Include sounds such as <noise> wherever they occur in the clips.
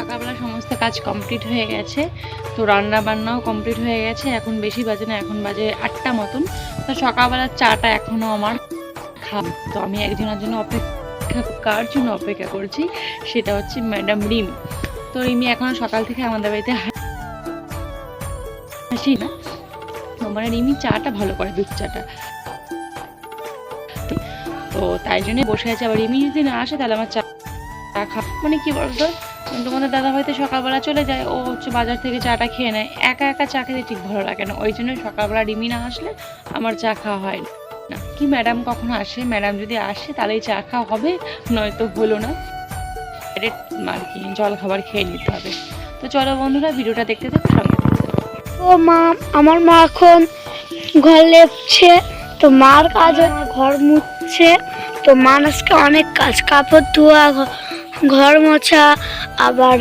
সকালবেলা সমস্ত কাজ কমপ্লিট হয়ে গেছে। তো রান্না বান্নাও কমপ্লিট হয়ে গেছে। এখন বেশি বাজে না, এখন বাজে আটটা মতন। তো সকালবেলার চাটা এখনও আমার খাব। তো আমি একজনের জন্য অপেক্ষা, কার জন্য অপেক্ষা করছি সেটা হচ্ছে ম্যাডাম রিম। তো রিমি এখনও সকাল থেকে আমাদের বাড়িতে হাসি না। মানে রিমি চাটা ভালো করে, দুধ চাটা। তো তাই জন্য বসে আছে। আবার রিমি যদি না আসে তাহলে আমার চা চা খা মানে কি বলতো? তোমাদের দাদা হয়তো সকালবেলা চলে যায়, ও হচ্ছে বাজার থেকে চাটা খেয়ে নেয়। একা একা চা খেতে ঠিক ভালো লাগে না, ওই জন্য সকালবেলা রিমি না আসলে আমার চা খাওয়া হয় না। কি ম্যাডাম কখন আসে? ম্যাডাম যদি আসে তাহলেই চা খাওয়া হবে, নয়তো হলো না। আর কি জল খাবার খেয়ে নিতে হবে। তো চলো বন্ধুরা, ভিডিওটা দেখতে থাকো সঙ্গে। তো মা, আমার মা এখন ঘর লেপছে, তো মার কাজ ঘর মুছছে, তো আজকে অনেক কাজ, কাপড় ধোয়া ঘর মোছা আবার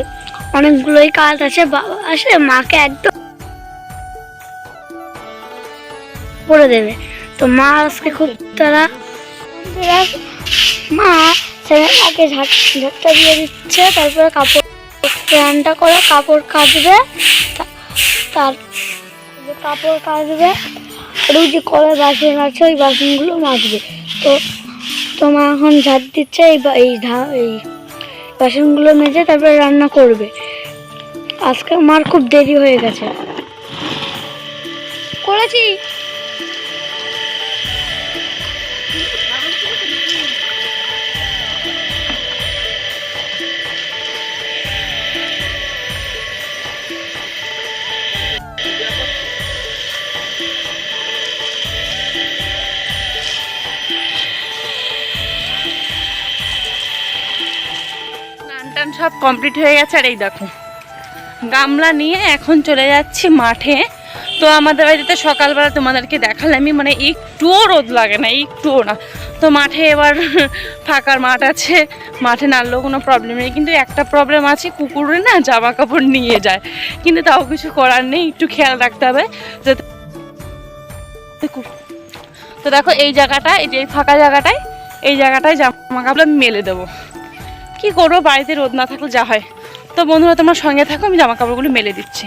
অনেকগুলোই কাজ আছে, বাবা আসে মাকে একদম করে দেবে। তো মা আজকে খুব তারা মা আগে ঝাঁট ঝাঁটটা দিয়ে দিচ্ছে, তারপরে কাপড় স্ট্যান্ডটা করে কাপড় কাচবে, তা- তার কাপড় কাচবে যে কলের বাসন আছে, ওই বাসনগুলো মাজবে। তো তোমার এখন ঝাড় দিচ্ছে, এই ধা- এই বাসনগুলো মেজে তারপরে রান্না করবে। আজকে আমার খুব দেরি হয়ে গেছে। করেছি। সব কমপ্লিট হয়ে গেছে, আর এই দেখো। গামলা নিয়ে এখন চলে যাচ্ছি মাঠে। তো আমাদের বাড়িতে সকালবেলা তোমাদেরকে দেখালামই মানে একটুও রোদ লাগে না, একটুও না। তো মাঠে এবার <laughs> ফাঁকার মাঠ আছে, মাঠে নাড়লেও কোনো প্রবলেম নেই। কিন্তু একটা প্রবলেম আছে, কুকুরে না জামা কাপড় নিয়ে যায়। কিন্তু তাও কিছু করার নেই, একটু খেয়াল রাখতে হবে। যাতে তো দেখো এই জায়গাটা এই যে ফাঁকা জায়গাটায়, এই জায়গাটায় জামা কাপড় মেলে দেবো। কি করব? বাড়িতে রোদ না থাকলে যা হয়। তো বন্ধুরা, তোমার সঙ্গে থাকো, আমি জামা কাপড়গুলো মেলে দিচ্ছি।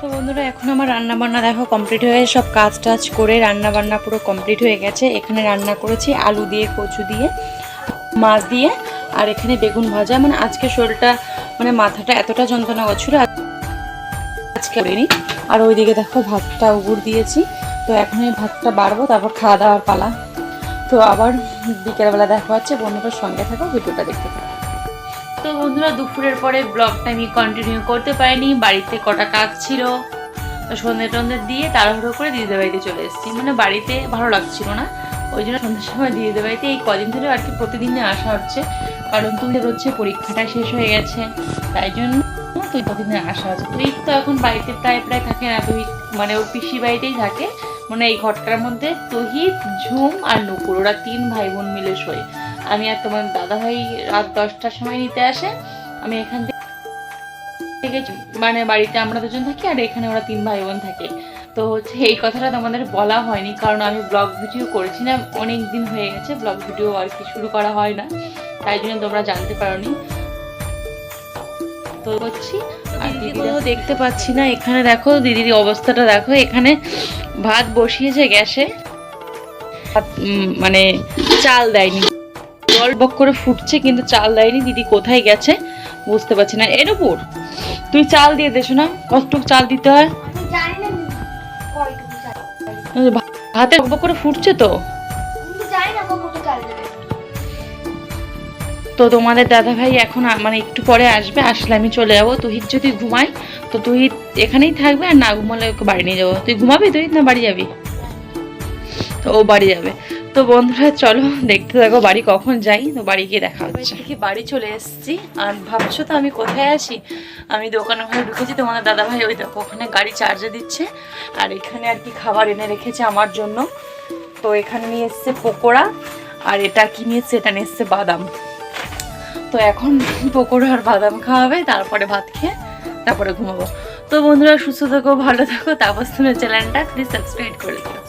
তো বন্ধুরা, এখন আমার রান্না বান্না দেখো কমপ্লিট হয়ে সব কাজ টাজ করে রান্না বান্না পুরো কমপ্লিট হয়ে গেছে। এখানে রান্না করেছি আলু দিয়ে, কচু দিয়ে, মাছ দিয়ে, আর এখানে বেগুন ভাজা। মানে আজকে শরীরটা মানে মাথাটা এতটা যন্ত্রণা করছিল আজকে করিনি। আর ওইদিকে দেখো ভাতটা উগুর দিয়েছি। তো এখন এই ভাতটা বাড়বো, তারপর খাওয়া দাওয়ার পালা। তো আবার বিকেলবেলা দেখা হচ্ছে। বন্ধুদের সঙ্গে থাকো, ভিডিওটা দেখতে থাকো। তো বন্ধুরা, দুপুরের পরে ব্লগটা আমি কন্টিনিউ করতে পারিনি, বাড়িতে কটা কাজ ছিল। তো সন্ধে টন্ধে দিয়ে তাড়াহুড়ো করে দিদিদের বাড়িতে চলে এসেছি। মানে বাড়িতে ভালো লাগছিল না, ওই জন্য সন্ধ্যের সময় দিদিদের বাড়িতে এই কদিন ধরে আর কি প্রতিদিনে আসা হচ্ছে। কারণ তুই হচ্ছে পরীক্ষাটা শেষ হয়ে গেছে, তাই জন্য তুই প্রতিদিন আসা হচ্ছে। তুই তো এখন বাড়িতে প্রায় প্রায় থাকে না তুই মানে ওর পিসি বাড়িতেই থাকে। মানে এই ঘরটার মধ্যে তহিদ ঝুম আর নুপুর। ওরা তিন ভাই বোন মিলে শোয়। আমি আর তোমার দাদা ভাই রাত দশটার সময় নিতে আসে। আমি এখান থেকে মানে বাড়িতে আমরা দুজন থাকি আর এখানে ওরা তিন ভাই বোন থাকে। তো হচ্ছে এই কথাটা তোমাদের বলা হয়নি, কারণ আমি ব্লগ ভিডিও করেছি না। অনেক দিন হয়ে গেছে ব্লগ ভিডিও আর কি শুরু করা হয় না। তাই জন্য তোমরা জানতে পারোনি। তো করছি। আর দেখতে পাচ্ছি না। এখানে দেখো দিদির অবস্থাটা দেখো। এখানে ভাত বসিয়েছে গ্যাসে। মানে চাল দেয়নি। জল বক করে ফুটছে কিন্তু চাল দেয়নি। দিদি কোথায় গেছে বুঝতে পারছি না। এর উপর তুই চাল দিয়ে দেছো না কতটুকু চাল দিতে হয়? আমি জানি না কয়টুকু চাল ভা- ভাতে বক বক করে ফুটছে তো? তো তোমাদের দাদা ভাই এখন মানে একটু পরে আসবে আসলে আমি চলে যাব। তুহিত যদি ঘুমাই তো তুহিত এখানেই থাকবে আর না ঘুমালে ওকে বাড়ি নিয়ে যাব। তুই ঘুমাবি তুহিত না বাড়ি যাবি? তো ও বাড়ি যাবে। তো বন্ধুরা চলো দেখতে থাকো বাড়ি কখন যাই তো বাড়ি গিয়ে দেখা হচ্ছে। বাড়ি চলে এসেছি আর ভাবছ তো আমি কোথায় আছি? আমি দোকানে ঘরে ঢুকেছি তোমাদের দাদা ভাই ওই দেখো ওখানে গাড়ি চার্জে দিচ্ছে আর এখানে আর কি খাবার এনে রেখেছে আমার জন্য। তো এখানে নিয়ে এসছে পকোড়া আর এটা কি নিয়েছে এটা নিয়েছে বাদাম। তো এখন পকোড়া আর বাদাম খাওয়াবে, তারপরে ভাত খেয়ে তারপরে ঘুমাবো। তো বন্ধুরা, সুস্থ থাকো, ভালো থাকো, তাপস চ্যানেলটা প্লিজ সাবস্ক্রাইব করে দিও।